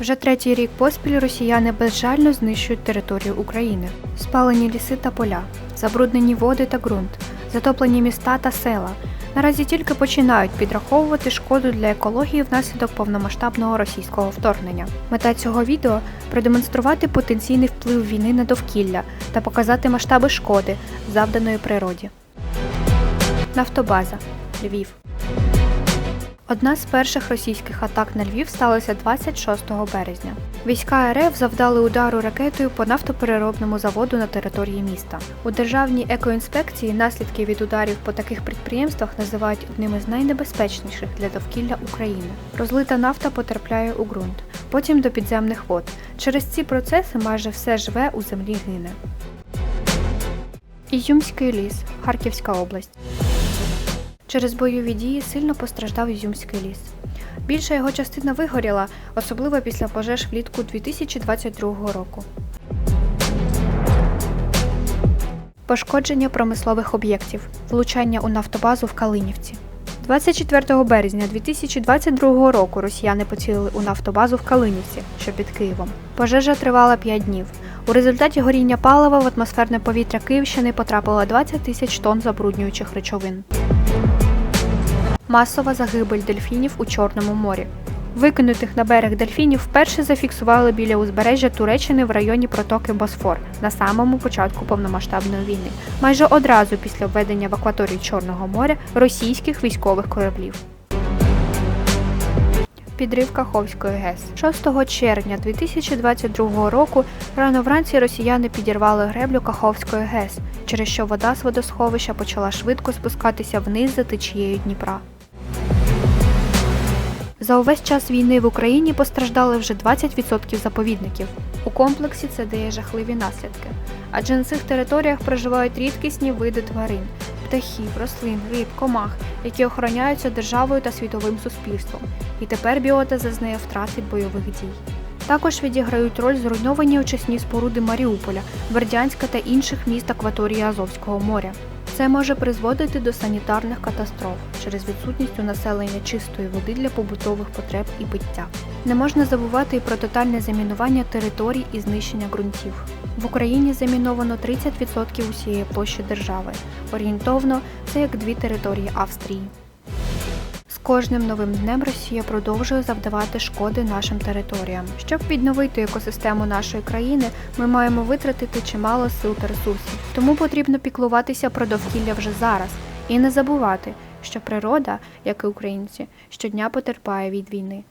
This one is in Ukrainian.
Вже третій рік поспіль росіяни безжально знищують територію України. Спалені ліси та поля, забруднені води та ґрунт, затоплені міста та села. Наразі тільки починають підраховувати шкоду для екології внаслідок повномасштабного російського вторгнення. Мета цього відео продемонструвати потенційний вплив війни на довкілля та показати масштаби шкоди, завданої природі. Нафтобаза Львів. Одна з перших російських атак на Львів сталася 26 березня. Війська РФ завдали удару ракетою по нафтопереробному заводу на території міста. У державній екоінспекції наслідки від ударів по таких підприємствах називають одними з найнебезпечніших для довкілля України. Розлита нафта потрапляє у ґрунт, потім до підземних вод. Через ці процеси майже все живе у землі гине. Ізюмський ліс, Харківська область. Через бойові дії сильно постраждав Ізюмський ліс. Більша його частина вигоріла, особливо після пожеж влітку 2022 року. Пошкодження промислових об'єктів. Влучання у нафтобазу в Калинівці. 24 березня 2022 року росіяни поцілили у нафтобазу в Калинівці, що під Києвом. Пожежа тривала 5 днів. У результаті горіння палива в атмосферне повітря Київщини потрапило 20 тисяч тонн забруднюючих речовин. Масова загибель дельфінів у Чорному морі. Викинутих на берег дельфінів вперше зафіксували біля узбережжя Туреччини в районі протоки Босфор на самому початку повномасштабної війни, майже одразу після введення в акваторії Чорного моря російських військових кораблів. Підрив Каховської ГЕС 6 червня 2022 року рано вранці росіяни підірвали греблю Каховської ГЕС, через що вода з водосховища почала швидко спускатися вниз за течією Дніпра. За увесь час війни в Україні постраждали вже 20% заповідників. У комплексі це дає жахливі наслідки, адже на цих територіях проживають рідкісні види тварин, птахів, рослин, риб, комах, які охороняються державою та світовим суспільством. І тепер біота зазнає втрат від бойових дій. Також відіграють роль зруйновані очисні споруди Маріуполя, Бердянська та інших міст акваторії Азовського моря. Це може призводити до санітарних катастроф через відсутність у населення чистої води для побутових потреб і пиття. Не можна забувати і про тотальне замінування територій і знищення ґрунтів. В Україні заміновано 30% усієї площі держави. Орієнтовно це як дві території Австрії. Кожним новим днем Росія продовжує завдавати шкоди нашим територіям. Щоб відновити екосистему нашої країни, ми маємо витратити чимало сил та ресурсів. Тому потрібно піклуватися про довкілля вже зараз і не забувати, що природа, як і українці, щодня потерпає від війни.